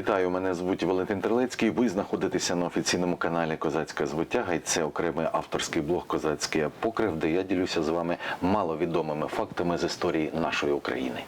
Вітаю, мене звуть Валентин Терлецький. Ви знаходитеся на офіційному каналі Козацька звитяга. І це окремий авторський блог Козацький покрив, де я ділюся з вами маловідомими фактами з історії нашої України.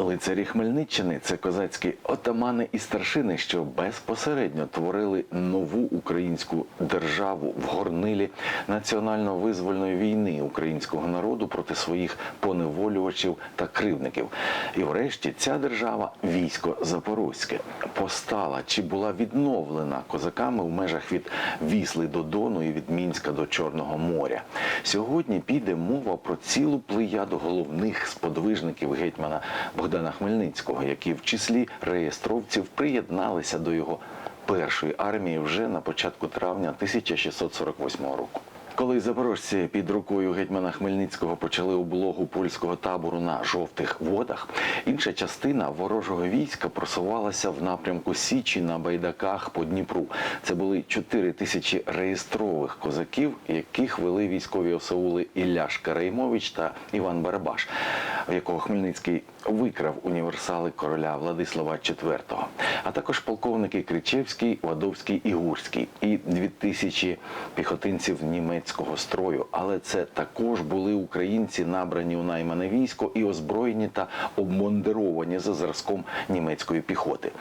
Лицарі Хмельниччини це козацькі отамани і старшини, що безпосередньо творили нову українську державу в горнилі національно-визвольної війни українського народу проти своїх поневолювачів та кривдників. І врешті ця держава, військо Запорозьке, постала чи була відновлена козаками в межах від Вісли до Дону і від Мінська до Чорного моря. Сьогодні піде мова про цілу плеяду головних сподвижників гетьмана Богдана Хмельницького, які в числі реєстровців приєдналися до його першої армії вже на початку травня 1648 року. Коли запорожці під рукою гетьмана Хмельницького почали облогу польського табору на жовтих водах, інша частина ворожого війська просувалася в напрямку Січі на байдаках по Дніпру. Це були 4 тисячі реєстрових козаків, яких вели військові осаули Ілля Шкараймович та Іван Барабаш, в якого Хмельницький викрав універсали короля Владислава IV, а також полковники Кричевський, Вадовський і Гурський і 2000 піхотинців німецького строю. Але це також були українці, набрані у наймане військо і озброєні та обмундировані за зразком німецької піхоти.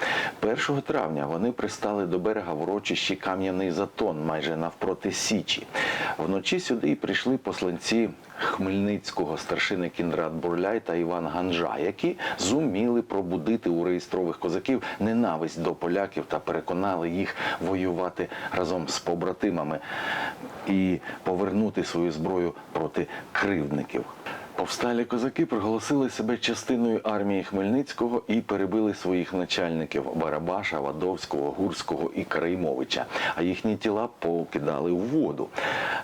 1 травня вони пристали до берега в урочищі Кам'яний Затон, майже навпроти Січі. Вночі сюди й прийшли посланці Хмельницького старшини Кіндрат Бурляй та Іван Ганжа, які зуміли пробудити у реєстрових козаків ненависть до поляків та переконали їх воювати разом з побратимами і повернути свою зброю проти кривдників. Повсталі козаки проголосили себе частиною армії Хмельницького і перебили своїх начальників Барабаша, Вадовського, Гурського і Караймовича, а їхні тіла покидали в воду.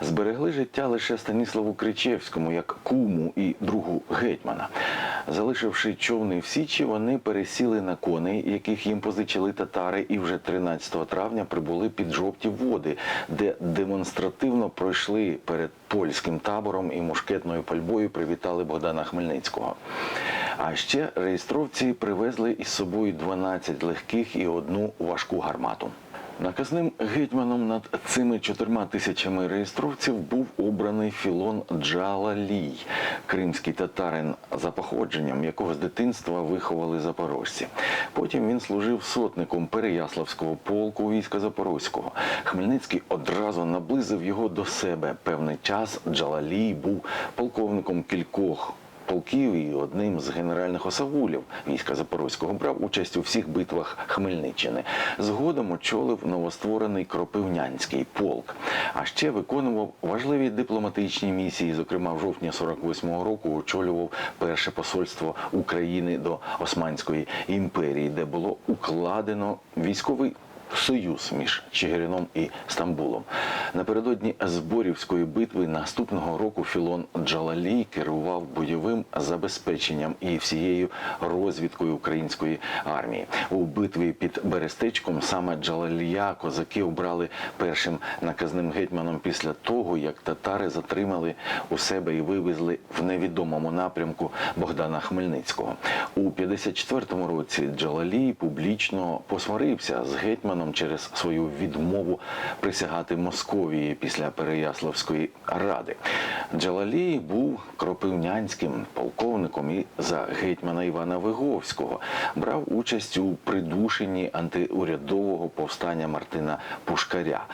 Зберегли життя лише Станіславу Кричевському, як куму і другу гетьмана. Залишивши човни в Січі, вони пересіли на коней, яких їм позичили татари, і вже 13 травня прибули під жовті води, де демонстративно пройшли перед польським табором і мушкетною пальбою привітали Богдана Хмельницького. А ще реєстровці привезли із собою 12 легких і одну важку гармату. Наказним гетьманом над цими чотирма тисячами реєстровців був обраний Філон Джалалій, кримський татарин за походженням, якого з дитинства виховали запорожці. Потім він служив сотником Переяславського полку війська Запорозького. Хмельницький одразу наблизив його до себе. Певний час Джалалій був полковником кількох полків і одним з генеральних осавулів війська Запорозького брав участь у всіх битвах Хмельниччини. Згодом очолив новостворений Кропивнянський полк, а ще виконував важливі дипломатичні місії. Зокрема, в жовтні 48-го року очолював перше посольство України до Османської імперії, де було укладено військовий союз між Чигирином і Стамбулом. Напередодні Зборівської битви наступного року Філон Джалалій керував бойовим забезпеченням і всією розвідкою української армії. У битві під Берестечком саме Джалалія козаки обрали першим наказним гетьманом після того, як татари затримали у себе і вивезли в невідомому напрямку Богдана Хмельницького. У 54-му році Джалалій публічно посварився з гетьманом через свою відмову присягати Московії після Переяславської ради. Джалалій був кропивнянським полковником і за гетьмана Івана Виговського брав участь у придушенні антиурядового повстання Мартина Пушкаря.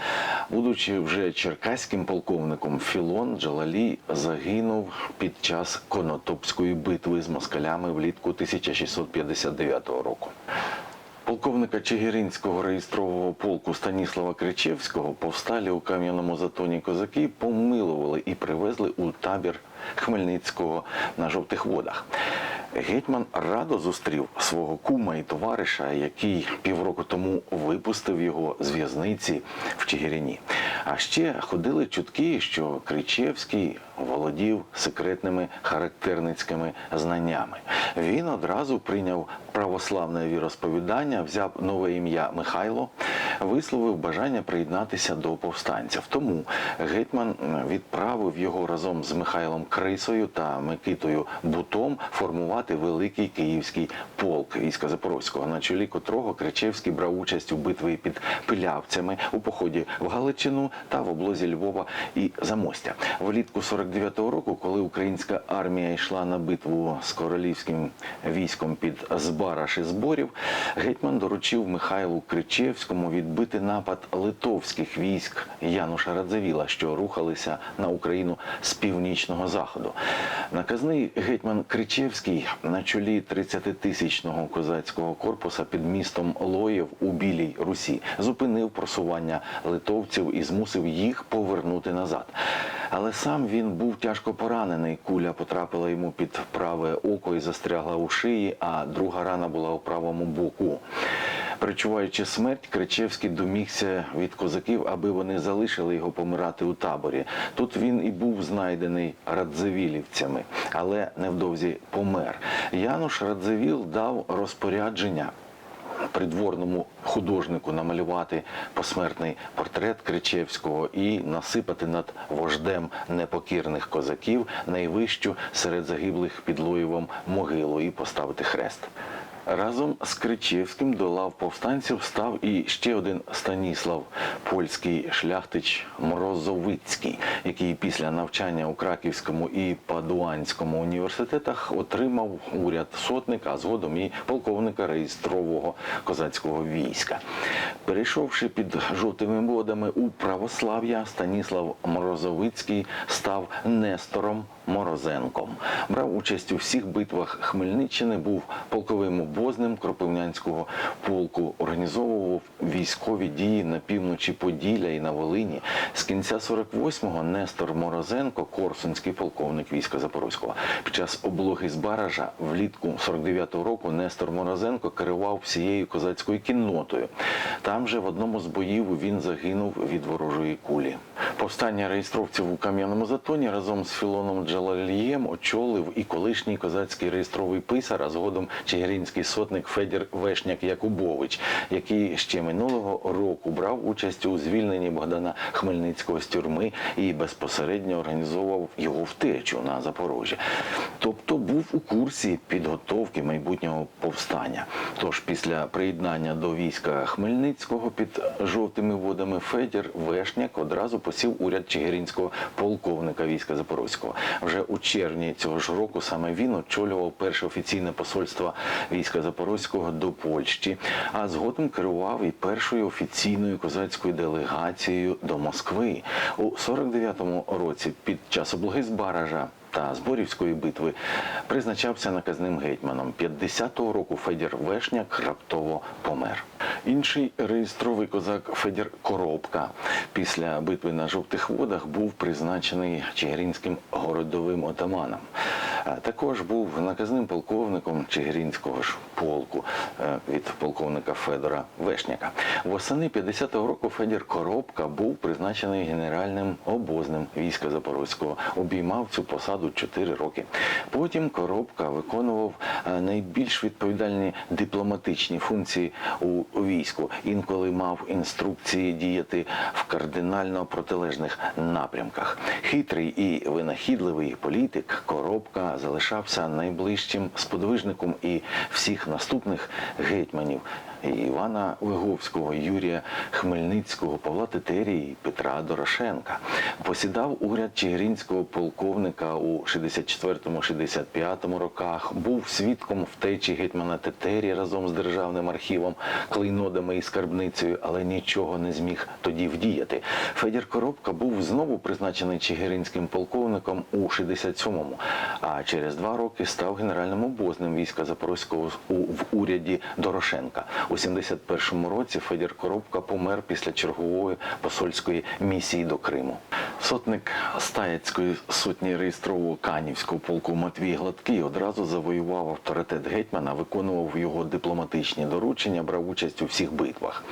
Будучи вже черкаським полковником, Філон Джалалій загинув під час Конотопської битви з москалями влітку 1659 року. Полковника Чигиринського реєстрового полку Станіслава Кричевського повсталі у кам'яному затоні козаки помилували і привезли у табір Хмельницького на жовтих водах. Гетьман радо зустрів свого кума і товариша, який півроку тому випустив його з в'язниці в Чигирині. А ще ходили чутки, що Кричевський володів секретними характерницькими знаннями. Він одразу прийняв православне віросповідання, взяв нове ім'я Михайло, висловив бажання приєднатися до повстанців. Тому гетьман відправив його разом з Михайлом Крисою та Микитою Бутом формувати великий київський полк війська Запорозького, на чолі котрого Кричевський брав участь у битві під Пилявцями у поході в Галичину та в облозі Львова і Замостя. Влітку 49-го року, коли українська армія йшла на битву з королівським військом під Збараш і зборів, гетьман доручив Михайлу Кричевському відбити напад литовських військ Януша Радзивіла, що рухалися на Україну з північного заходу. Наказний гетьман Кричевський на чолі 30-тисячного козацького корпуса під містом Лоєв у Білій Русі зупинив просування литовців і змусив їх повернути назад. Але сам він був тяжко поранений. Куля потрапила йому під праве око і застрягла у шиї, а друга рана була у правому боку. Причуваючи смерть, Кричевський домігся від козаків, аби вони залишили його помирати у таборі. Тут він і був знайдений радзивілівцями, але невдовзі помер. Януш Радзивіл дав розпорядження придворному художнику намалювати посмертний портрет Кричевського і насипати над вождем непокірних козаків найвищу серед загиблих під Лоєвом могилу і поставити хрест. Разом з Кричевським до лав повстанців став і ще один Станіслав, польський шляхтич Морозовицький, який після навчання у Краківському і Падуанському університетах отримав уряд сотника, а згодом і полковника реєстрового козацького війська. Перейшовши під жовтими водами у православ'я, Станіслав Морозовицький став Нестором Морозенком. Брав участь у всіх битвах Хмельниччини, був полковим обозним Кропивнянського полку, організовував військові дії на півночі Поділля і на Волині. З кінця 48-го Нестор Морозенко, корсунський полковник війська Запорозького. Під час облоги з Баража влітку 49-го року Нестор Морозенко керував всією козацькою кіннотою. Там же в одному з боїв він загинув від ворожої кулі. Повстання реєстровців у Кам'яному Затоні разом з Філоном Джалалієм очолив і колишній козацький реєстровий писар, а згодом чигиринський сотник Федір Вешняк Якубович, який ще минулого року брав участь у звільненні Богдана Хмельницького з тюрми і безпосередньо організовував його втечу на Запорожжя. Тобто був у курсі підготовки майбутнього повстання. Тож після приєднання до війська Хмельницького під жовтими водами Федір Вешняк одразу посів уряд чигиринського полковника війська Запорозького. Вже у червні цього ж року саме він очолював перше офіційне посольство війська Запорозького до Польщі, а згодом керував і першою офіційною козацькою делегацією до Москви. У 49-му році під час облоги з Баража та Зборівської битви призначався наказним гетьманом. 50-го року Федір Вешняк раптово помер. Інший реєстровий козак Федір Коробка після битви на жовтих водах був призначений чигиринським городовим отаманом. Також був наказним полковником Чигиринського ж полку е, від полковника Федора Вешняка. Восени 50-го року Федір Коробка був призначений генеральним обозним війська Запорозького. Обіймав цю посаду 4 роки. Потім Коробка виконував е, найбільш відповідальні дипломатичні функції у війську. Інколи мав інструкції діяти в кардинально протилежних напрямках. Хитрий і винахідливий політик Коробка залишався найближчим сподвижником і всіх наступних гетьманів. Івана Виговського, Юрія Хмельницького, Павла Тетерії, Петра Дорошенка. Посідав уряд чигиринського полковника у 64-65 роках, був свідком втечі гетьмана Тетерії разом з державним архівом, клейнодами і скарбницею, але нічого не зміг тоді вдіяти. Федір Коробка був знову призначений чигиринським полковником у 67-му, а через два роки став генеральним обозним війська Запорозького в уряді Дорошенка. У 71-му році Федір Коробка помер після чергової посольської місії до Криму. Сотник Стаєцької сотні реєстрового Канівського полку Матвій Гладкий одразу завоював авторитет гетьмана, виконував його дипломатичні доручення, брав участь у всіх битвах.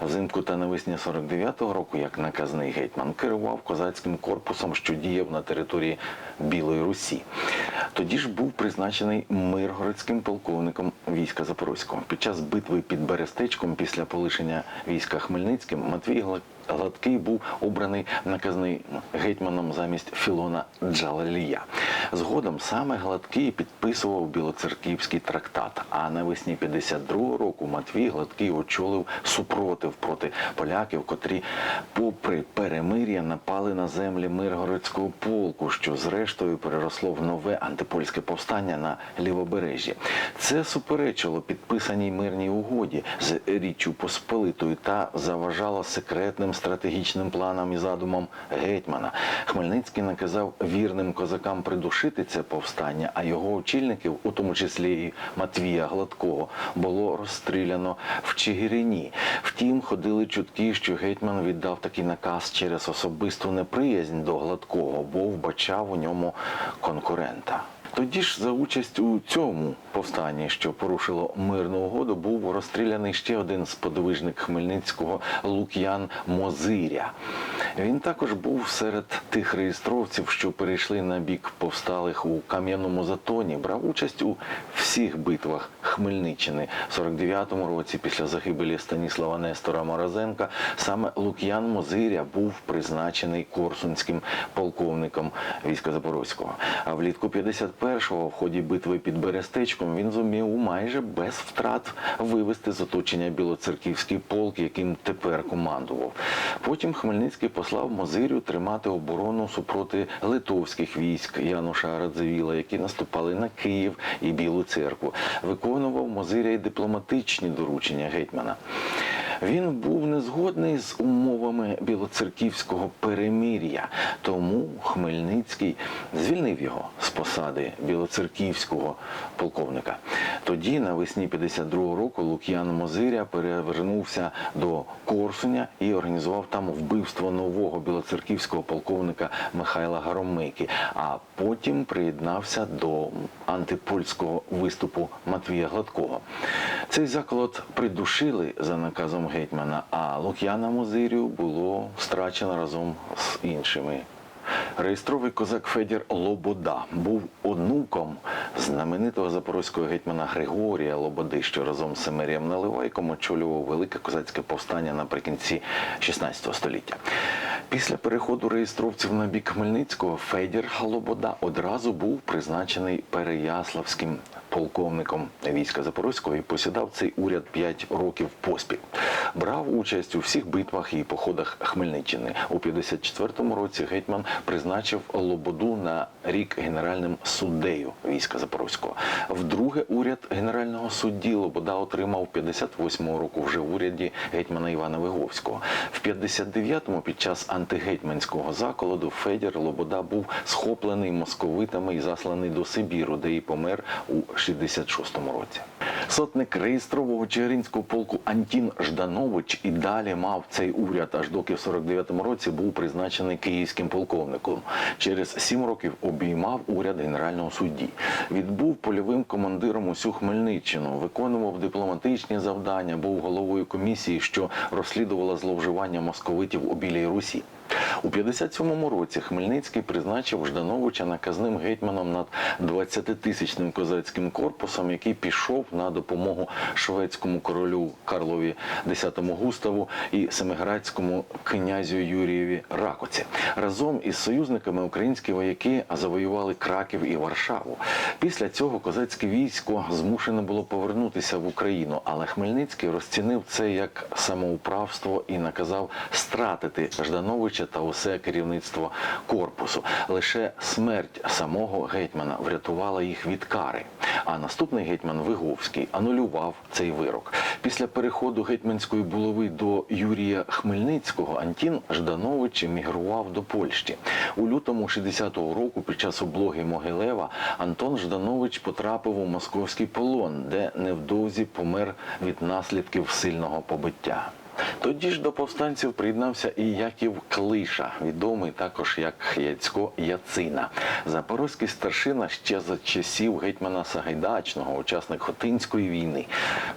Взимку та навесні 49-го року, як наказний гетьман, керував козацьким корпусом, що діяв на території Білої Русі. Тоді ж був призначений миргородським полковником війська Запорозького. Під час битви під Берестечком після полишення війська Хмельницьким Матвій Гладкий був обраний наказний гетьманом замість Філона Джалалія. Згодом саме Гладкий підписував Білоцерківський трактат. А навесні 52-го року Матвій Гладкий очолив супротив проти поляків, котрі, попри перемир'я, напали на землі Миргородського полку, що зрештою переросло в нове антипольське повстання на лівобережжі. Це суперечило підписаній мирній угоді з Річчю Посполитою та заважало секретним стратегічним планам і задумам гетьмана. Хмельницький наказав вірним козакам придушити це повстання, а його очільників, у тому числі і Матвія Гладкого, було розстріляно в Чигирині. Втім, ходили чутки, що гетьман віддав такий наказ через особисту неприязнь до Гладкого, бо вбачав у ньому конкурента. Тоді ж за участь у цьому повстанні, що порушило мирну угоду, був розстріляний ще один сподвижник Хмельницького Лук'ян Мозиря. Він також був серед тих реєстровців, що перейшли на бік повсталих у Кам'яному Затоні, брав участь у всіх битвах Хмельниччини в 49-му році після загибелі Станіслава Нестора Морозенка. Саме Лук'ян Мозиря був призначений корсунським полковником війська Запорозького. А влітку 51-го в ході битви під Берестечком він зумів майже без втрат вивести з оточення Білоцерківський полк, яким тепер командував. Потім Хмельницький послав Мозирю тримати оборону супроти литовських військ Януша Радзивіла, які наступали на Київ і Білу церкву. Виконував Мозиря й дипломатичні доручення гетьмана. Він був не згодний з умовами білоцерківського перемир'я, тому Хмельницький звільнив його з посади білоцерківського полковника. Тоді, навесні 52-го року, Лук'ян Мозиря перевернувся до Корсуня і організував там вбивство нового білоцерківського полковника Михайла Гаромейки, а потім приєднався до антипольського виступу Матвія Гладкого. Цей заклад придушили за наказом гетьмана, а Лук'яна Мозирю було страчено разом з іншими. Реєстровий козак Федір Лобода був онуком знаменитого запорозького гетьмана Григорія Лободи, що разом з Семерієм Наливайком очолював велике козацьке повстання наприкінці 16 століття. Після переходу реєстровців на бік Хмельницького Федір Лобода одразу був призначений Переяславським полковником війська Запорозького і посідав цей уряд 5 років поспіль. Брав участь у всіх битвах і походах Хмельниччини. У 54-му році гетьман призначив Лободу на рік генеральним суддею війська Запорозького. Вдруге уряд генерального судді Лобода отримав 58-го року вже в уряді гетьмана Івана Виговського. В 59-му під час антигетьманського заколоду Федір Лобода був схоплений московитами і засланий до Сибіру, де і помер у 66-му році. Сотник реєстрового Чигиринського полку Антін Жданович і далі мав цей уряд, аж доки в 49-му році був призначений київським полковником. Через сім років обіймав уряд генерального судді. Відбув польовим командиром усю Хмельниччину, виконував дипломатичні завдання, був головою комісії, що розслідувала зловживання московитів у Білій Русі. У 57-му році Хмельницький призначив Ждановича наказним гетьманом над 20-тисячним козацьким корпусом, який пішов на допомогу шведському королю Карлові X Густаву і семиградському князю Юрієві Ракоці. Разом із союзниками українські вояки завоювали Краків і Варшаву. Після цього козацьке військо змушене було повернутися в Україну, але Хмельницький розцінив це як самоуправство і наказав стратити Ждановича та усе керівництво корпусу. Лише смерть самого гетьмана врятувала їх від кари. А наступний гетьман Виговський анулював цей вирок. Після переходу гетьманської булави до Юрія Хмельницького Антін Жданович емігрував до Польщі. У лютому 60-го року, під час облоги Могилева, Антон Жданович потрапив у московський полон, де невдовзі помер від наслідків сильного побиття. Тоді ж до повстанців приєднався і Яків Клиша, відомий також як Яцько Яцина. Запорозький старшина ще за часів гетьмана Сагайдачного, учасник Хотинської війни,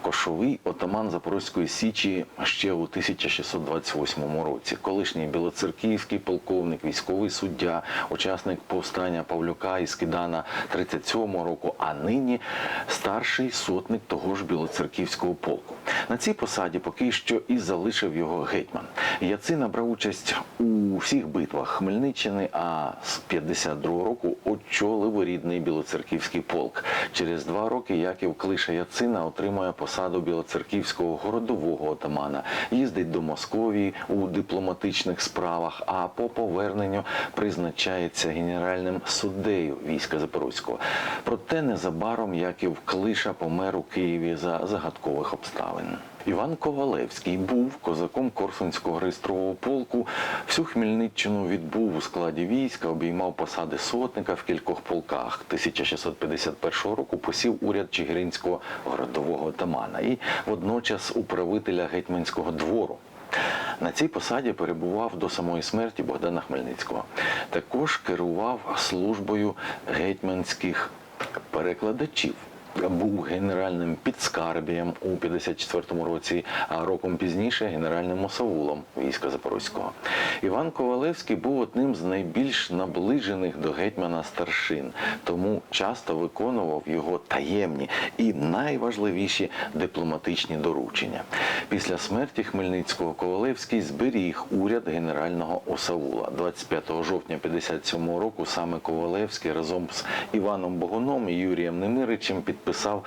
кошовий отаман Запорозької січі ще у 1628 році. Колишній білоцерківський полковник, військовий суддя, учасник повстання Павлюка і Скидана 37-го року, а нині старший сотник того ж білоцерківського полку. На цій посаді поки що із залишив його гетьман. Яцина брав участь у всіх битвах Хмельниччини, а з 52-го року очолив рідний білоцерківський полк. Через два роки Яків Клиша Яцина отримує посаду білоцерківського городового отамана, їздить до Московії у дипломатичних справах, а по поверненню призначається генеральним суддею війська Запорозького. Проте незабаром Яків Клиша помер у Києві за загадкових обставин. Іван Ковалевський був козаком Корсунського реєстрового полку. Всю Хмельниччину відбув у складі війська, обіймав посади сотника в кількох полках. 1651 року посів уряд Чигиринського городового отамана і водночас управителя гетьманського двору. На цій посаді перебував до самої смерті Богдана Хмельницького. Також керував службою гетьманських перекладачів. Був генеральним підскарбієм у 54-му році, а роком пізніше генеральним осавулом війська Запорозького. Іван Ковалевський був одним з найбільш наближених до гетьмана старшин, тому часто виконував його таємні і найважливіші дипломатичні доручення. Після смерті Хмельницького Ковалевський зберіг уряд генерального осавула. 25 жовтня 57 року саме Ковалевський разом з Іваном Богуном і Юрієм Немиричем підписав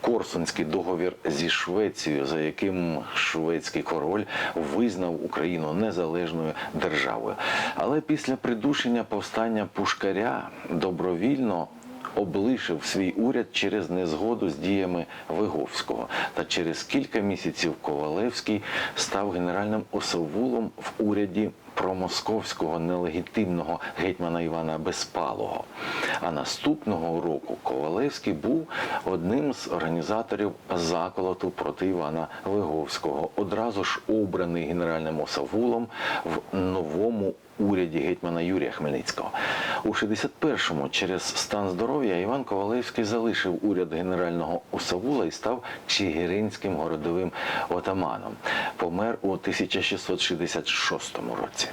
Корсунський договір зі Швецією, за яким шведський король визнав Україну незалежною державою. Але після придушення повстання Пушкаря добровільно облишив свій уряд через незгоду з діями Виговського. Та через кілька місяців Ковалевський став генеральним осавулом в уряді промосковського нелегітимного гетьмана Івана Безпалого. А наступного року Ковалевський був одним з організаторів заколоту проти Івана Виговського, одразу ж обраний генеральним осавулом в новому уряді гетьмана Юрія Хмельницького. У 61-му через стан здоров'я Іван Ковалевський залишив уряд генерального осавула і став Чигиринським городовим отаманом. Помер у 1666 році.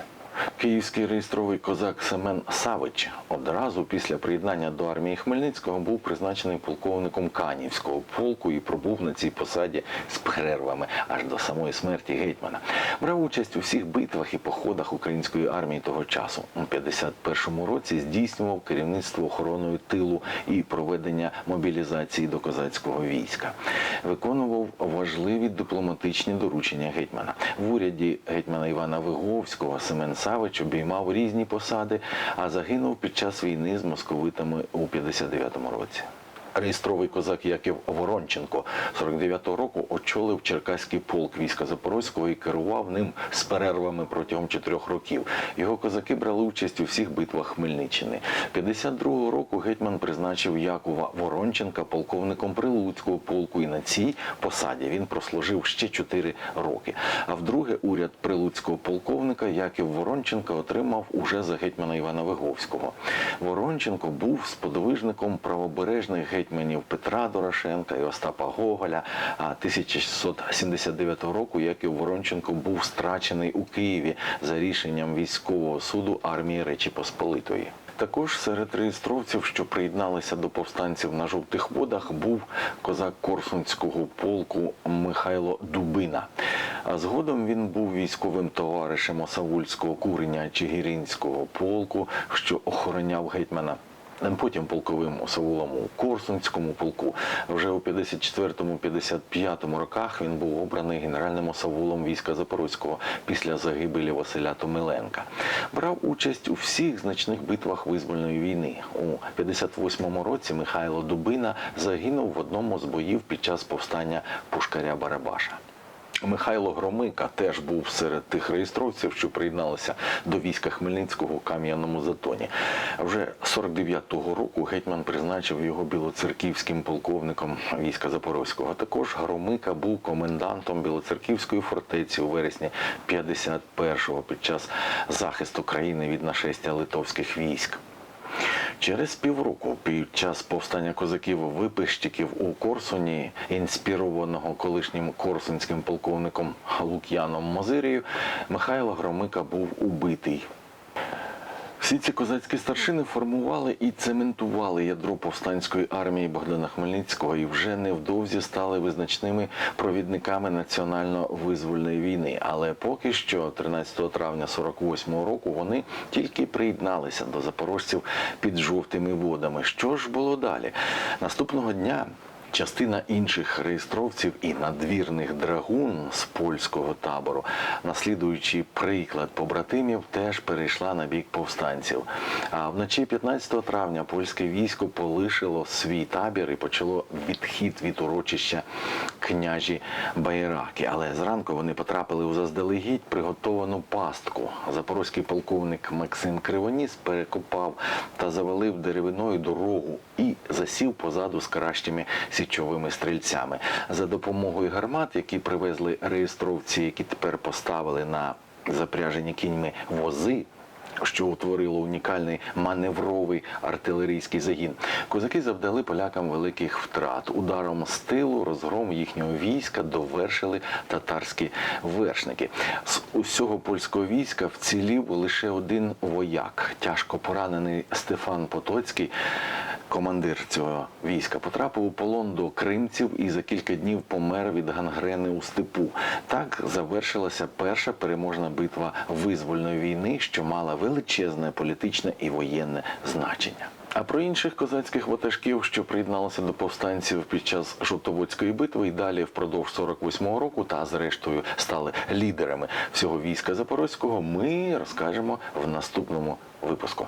Київський реєстровий козак Семен Савич одразу після приєднання до армії Хмельницького був призначений полковником Канівського полку і пробув на цій посаді з перервами аж до самої смерті гетьмана. Брав участь у всіх битвах і походах української армії того часу. У 51-му році здійснював керівництво охороною тилу і проведення мобілізації до козацького війська. Виконував важливі дипломатичні доручення гетьмана. В уряді гетьмана Івана Виговського Семен Савич обіймав різні посади, а загинув під час війни з московитами у 59-му році. Реєстровий козак Яків Воронченко 49-го року очолив Черкаський полк війська Запорозького і керував ним з перервами протягом чотирьох років. Його козаки брали участь у всіх битвах Хмельниччини. 52-го року гетьман призначив Якова Воронченка полковником Прилуцького полку, і на цій посаді він прослужив ще чотири роки. А вдруге уряд прилуцького полковника Яків Воронченка отримав уже за гетьмана Івана Виговського. Воронченко був сподвижником правобережних гетьманів Петра Дорошенка і Остапа Гоголя. 1679 року Яків Воронченко був страчений у Києві за рішенням військового суду армії Речі Посполитої. Також серед реєстровців, що приєдналися до повстанців на жовтих водах, був козак Корсунського полку Михайло Дубина. А згодом він був військовим товаришем Осавульського куреня Чигиринського полку, що охороняв гетьмана. Потім полковим осавулом у Корсунському полку. Вже у 54-55 роках він був обраний генеральним осавулом війська Запорозького після загибелі Василя Томиленка. Брав участь у всіх значних битвах визвольної війни. У 58-му році Михайло Дубина загинув в одному з боїв під час повстання Пушкаря Барабаша. Михайло Громика теж був серед тих реєстровців, що приєдналися до війська Хмельницького у Кам'яному Затоні. Вже 49-го року гетьман призначив його білоцерківським полковником війська Запорозького. Також Громика був комендантом Білоцерківської фортеці у вересні 51-го під час захисту країни від нашестя литовських військ. Через півроку, під час повстання козаків-випищиків у Корсуні, інспірованого колишнім корсунським полковником Лук'яном Мозирією, Михайло Громика був убитий. Всі ці козацькі старшини формували і цементували ядро повстанської армії Богдана Хмельницького і вже невдовзі стали визначними провідниками національно-визвольної війни. Але поки що, 13 травня 48-го року, вони тільки приєдналися до запорожців під жовтими водами. Що ж було далі? Наступного дня. Частина інших реєстровців і надвірних драгун з польського табору, наслідуючи приклад побратимів, теж перейшла на бік повстанців. А вночі 15 травня польське військо полишило свій табір і почало відхід від урочища княжі Байраки. Але зранку вони потрапили у заздалегідь приготовану пастку. Запорозький полковник Максим Кривоніс перекопав та завалив деревиною дорогу і засів позаду з кращими січовими стрільцями. За допомогою гармат, які привезли реєстровці, які тепер поставили на запряжені кіньми вози. Що утворило унікальний маневровий артилерійський загін. Козаки завдали полякам великих втрат. Ударом з тилу розгром їхнього війська довершили татарські вершники. З усього польського війська вцілів лише один вояк, тяжко поранений Стефан Потоцький. Командир цього війська потрапив у полон до кримців і за кілька днів помер від гангрени у степу. Так завершилася перша переможна битва визвольної війни, що мала величезне політичне і воєнне значення. А про інших козацьких ватажків, що приєдналися до повстанців під час Жовтоводської битви, і далі впродовж 48-го року, та зрештою стали лідерами всього війська Запорозького, ми розкажемо в наступному випуску.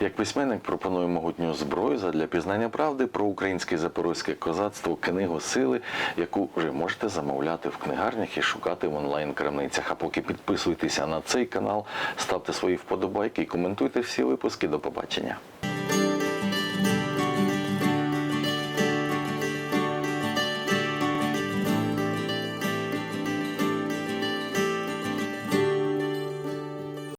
Як письменник пропоную могутню зброю для пізнання правди про українське запорозьке козацтво книгу сили, яку вже можете замовляти в книгарнях і шукати в онлайн-крамницях. А поки підписуйтеся на цей канал, ставте свої вподобайки і коментуйте всі випуски. До побачення.